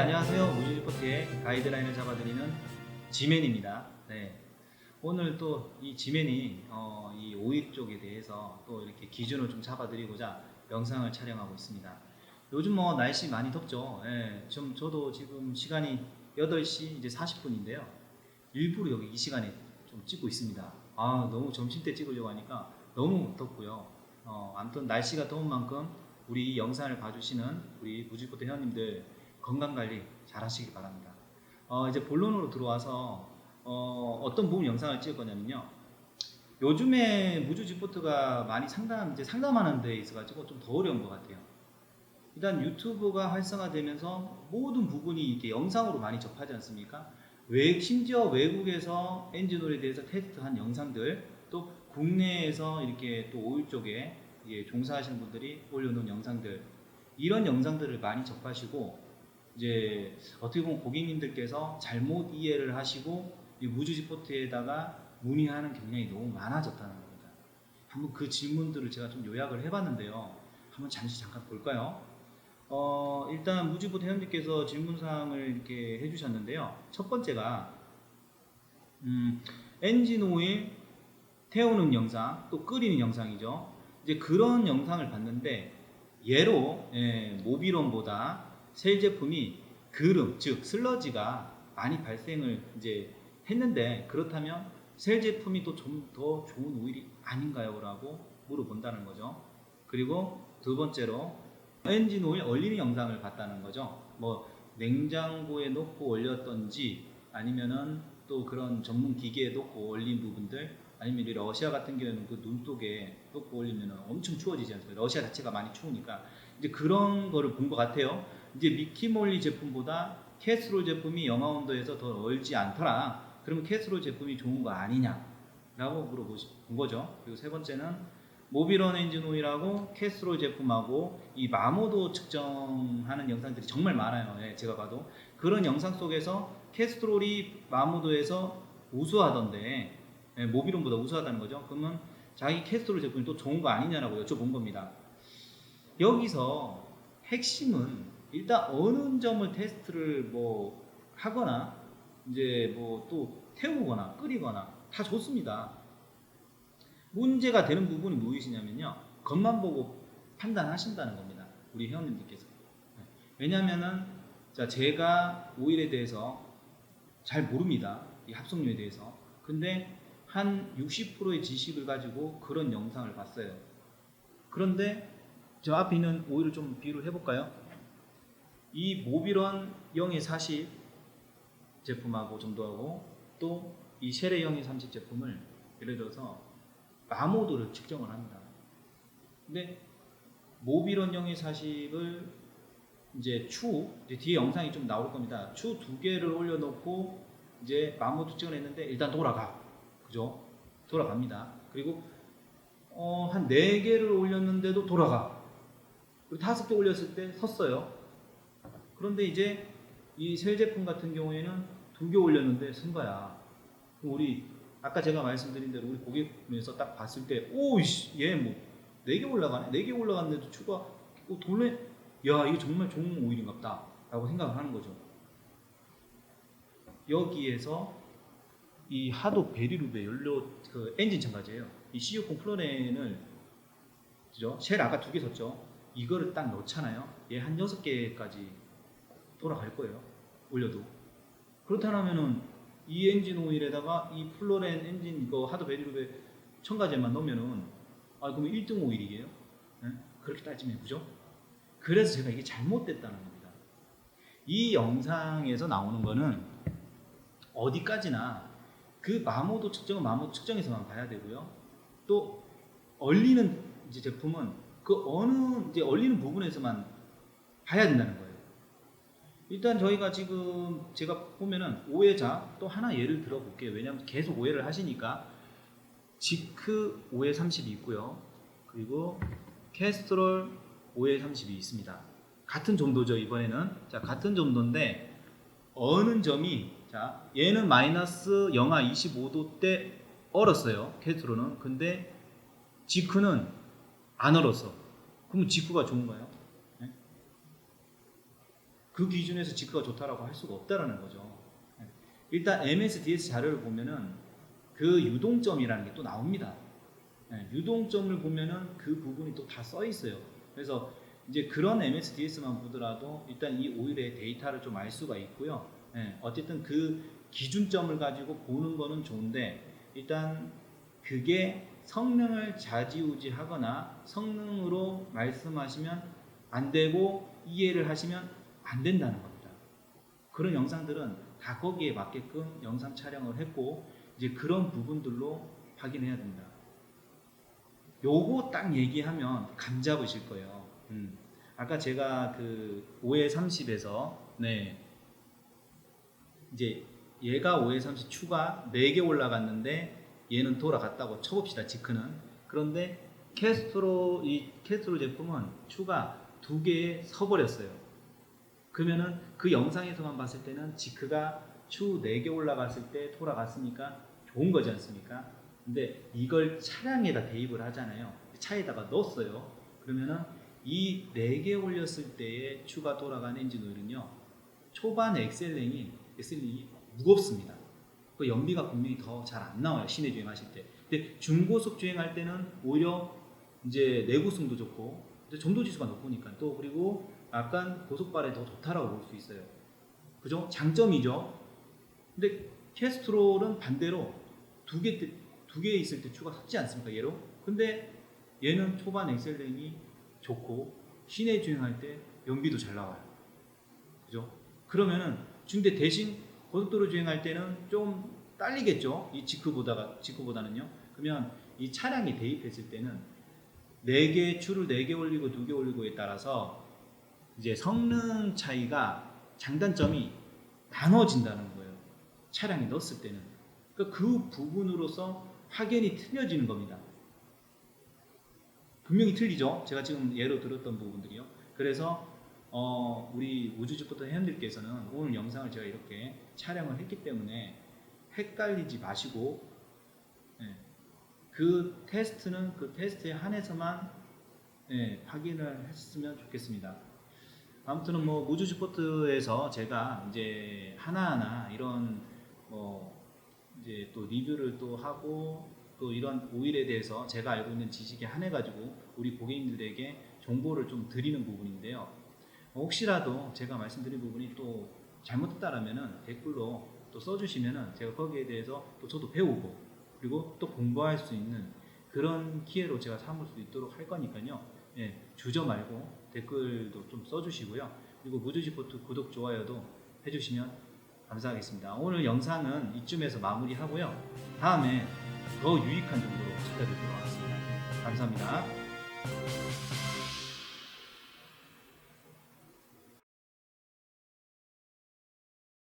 안녕하세요. 무주 리포트의 가이드라인을 잡아드리는 지맨입니다. 네. 오늘 또 이 지맨이 어, 이 오일 쪽에 대해서 또 이렇게 기준을 좀 잡아드리고자 영상을 촬영하고 있습니다. 요즘 뭐 날씨 많이 덥죠. 예, 좀 저도 지금 시간이 8시 이제 40분인데요. 일부러 여기 이 시간에 좀 찍고 있습니다. 아, 너무 점심때 찍으려고 하니까 너무 덥고요. 어, 아무튼 날씨가 더운 만큼 우리 이 영상을 봐주시는 우리 무지포트 회원님들 건강 관리 잘 하시기 바랍니다. 어, 이제 본론으로 들어와서 어, 어떤 부분 영상을 찍을 거냐면요. 요즘에 무주 지포트가 많이 상담 이제 상담하는 데 있어가지고 좀 더 어려운 것 같아요. 일단 유튜브가 활성화되면서 모든 부분이 이렇게 영상으로 많이 접하지 않습니까? 외, 심지어 외국에서 엔진오일에 대해서 테스트한 영상들 또 국내에서 이렇게 또 오일 쪽에 예, 종사하시는 분들이 올려놓은 영상들 이런 영상들을 많이 접하시고 이제 어떻게 보면 고객님들께서 잘못 이해를 하시고 이 무주지 포트에다가 문의하는 경향이 너무 많아졌다는 겁니다. 한번 그 질문들을 제가 좀 요약을 해봤는데요. 한번 잠시 잠깐 볼까요? 어, 일단 무주지포트 회원님께서 질문사항을 이렇게 해주셨는데요. 첫 번째가 음, 엔진 오일 태우는 영상, 또 끓이는 영상이죠. 이제 그런 영상을 봤는데 예로 예, 모비론보다 셀 제품이 그름, 즉 슬러지가 많이 발생을 이제 했는데 그렇다면 셀 제품이 또 좀 더 좋은 오일이 아닌가요? 라고 물어본다는 거죠. 그리고 두 번째로 엔진 오일 얼리는 영상을 봤다는 거죠. 뭐 냉장고에 놓고 얼렸던지 아니면은 또 그런 전문 기계에 놓고 얼린 부분들 아니면 이 러시아 같은 경우에는 그 눈독에 놓고 올리면 엄청 추워지지 않습니까? 러시아 자체가 많이 추우니까 이제 그런 거를 본 것 같아요. 이제 미키몰리 제품보다 캐스롤 제품이 영하 온도에서 더 얼지 않더라. 그러면 캐스롤 제품이 좋은 거 아니냐라고 물어본 거죠. 그리고 세 번째는 모비런 엔진 오일하고 캐스롤 제품하고 이 마모도 측정하는 영상들이 정말 많아요. 예, 제가 봐도 그런 영상 속에서 캐스트롤이 마모도에서 우수하던데 예, 모비론보다 우수하다는 거죠. 그러면 자기 캐스트롤 제품이 또 좋은 거 아니냐라고 여쭤본 겁니다. 여기서 핵심은 일단 어느 점을 테스트를 뭐 하거나 이제 뭐 또 태우거나 끓이거나 다 좋습니다. 문제가 되는 부분이 무엇이냐면요. 겉만 보고 판단하신다는 겁니다. 우리 회원님들께서. 네. 왜냐면은 자 제가 오일에 대해서 잘 모릅니다. 이 합성료에 대해서. 근데 한 60%의 지식을 가지고 그런 영상을 봤어요. 그런데 저 앞에 있는 오일을 좀 비교를 해볼까요? 이 모비런 0의 40 제품하고 점도하고 또 이 쉘의 0의 30 제품을 예를 들어서 마모도를 측정을 합니다. 근데 모비런 0의 40을 이제 추 이제 뒤에 영상이 좀 나올 겁니다. 추 두 개를 올려놓고 이제 마모도 측정을 했는데 일단 돌아가. 그죠? 돌아갑니다. 그리고 어, 한네 개를 올렸는데도 돌아가. 그리고 다섯 개 올렸을 때 섰어요. 그런데 이제 이셀 제품 같은 경우에는 두 개 올렸는데. 그럼 우리 아까 제가 말씀드린 대로 우리 고객에서 딱 봤을 때, 오이씨, 얘 뭐, 네 개 올라가네? 네 개 올라갔는데도 추가, 어, 돌래? 야, 이거 정말 좋은 오일인갑다. 라고 생각을 하는 거죠. 여기에서 이 하도 베리루베 연료 그 엔진 첨가제예요. 이 CU0 플로렌을 그죠? 쉘 아까 두개 섰죠. 이거를 딱 넣잖아요. 얘 한 여섯 개까지 돌아갈 거예요. 올려도. 그렇다면은 이 엔진 오일에다가 이 플로렌 엔진 이거 하도 베리루베 첨가제만 넣으면은 아 그러면 1등 오일이게요? 네? 그렇게 따지면 그죠? 그래서 제가 이게 잘못됐다는 겁니다. 이 영상에서 나오는 거는 어디까지나 그 마모도 측정은 마모도 측정에서만 봐야 되고요. 또 얼리는 이제 제품은 그 어느 이제 얼리는 부분에서만 봐야 된다는 거예요. 일단 저희가 지금 제가 보면은 오해자 또 하나 예를 들어볼게요. 왜냐하면 계속 오해를 하시니까 지크 5에 30이 있고요. 그리고 캐스트롤 5에 30이 있습니다. 같은 점도죠 이번에는 자 같은 점도인데 어느 점이 자 얘는 마이너스 영하 25도 때 얼었어요 캐스트롤은 근데 지크는 안 얼었어 그러면 지크가 좋은가요? 네? 그 기준에서 지크가 좋다라고 할 수가 없다라는 거죠. 예. 일단 MSDS 자료를 보면은 그 유동점이라는 게 또 나옵니다. 예, 유동점을 보면은 그 부분이 또 다 써 있어요. 그래서 이제 그런 MSDS만 보더라도 일단 이 오일의 데이터를 좀 알 수가 있고요. 예, 어쨌든 그 기준점을 가지고 보는 거는 좋은데 일단 그게 성능을 좌지우지하거나 성능으로 말씀하시면 안 되고 이해를 하시면 안 된다는 겁니다. 그런 영상들은 다 거기에 맞게끔 영상 촬영을 했고 이제 그런 부분들로 확인해야 됩니다. 요거 딱 얘기하면 감 잡으실 거예요. 음. 아까 제가 그 5에 30에서 네 이제 얘가 5에 30 추가 4개 올라갔는데 얘는 돌아갔다고 쳐봅시다 지크는 그런데 캐스트로 이 캐스트로 제품은 추가 두 개에 서버렸어요 그러면은 그 영상에서만 봤을 때는 지크가 추 4개 올라갔을 때 돌아갔으니까 좋은 거지 않습니까? 근데 이걸 차량에다 대입을 하잖아요. 차에다가 넣었어요. 그러면은 이 4개 올렸을 때의 추가 돌아간 엔진 오일은요 초반 엑셀링이 엑셀링이 무겁습니다. 그 연비가 분명히 더 잘 안 나와요 시내 주행하실 때. 근데 중고속 주행할 때는 오히려 이제 내구성도 좋고 점도 지수가 높으니까 또 그리고 약간 고속발에 더 좋다라고 볼 수 있어요. 그죠? 장점이죠. 근데 캐스트롤은 반대로 두 개 두 개 있을 때 추가 섰지 않습니까 얘로? 근데 얘는 초반 엑셀링이 좋고 시내 주행할 때 연비도 잘 나와요. 그죠? 그러면은 근데 대신 고속도로 주행할 때는 좀 딸리겠죠. 이 지크보다가 지크보다는요. 그러면 이 차량이 대입했을 때는 4개 추를 4개 올리고 2개 올리고에 따라서 이제 성능 차이가 장단점이 나눠진다는 거예요. 차량에 넣었을 때는. 그러니까 그 부분으로서 확연히 틀려지는 겁니다. 분명히 틀리죠. 제가 지금 예로 들었던 부분들이요. 그래서 어, 우리 우주주부터 회원들께서는 오늘 영상을 제가 이렇게 촬영을 했기 때문에 헷갈리지 마시고 예, 그 테스트는 그 테스트에 한해서만 예, 확인을 했으면 좋겠습니다. 아무튼 뭐 우주주포트에서 제가 이제 하나하나 이런 뭐 이제 또 리뷰를 또 하고 또 이런 오일에 대해서 제가 알고 있는 지식에 한해 가지고 우리 고객님들에게 정보를 좀 드리는 부분인데요. 혹시라도 제가 말씀드린 부분이 또 잘못됐다라면은 댓글로 또 써주시면은 제가 거기에 대해서 또 저도 배우고 그리고 또 공부할 수 있는 그런 기회로 제가 삼을 수 있도록 할 거니까요. 예, 주저 말고 댓글도 좀 써주시고요. 그리고 무주지포트 구독 좋아요도 해주시면 감사하겠습니다. 오늘 영상은 이쯤에서 마무리하고요. 다음에 더 유익한 정보로 찾아뵙도록 하겠습니다. 감사합니다.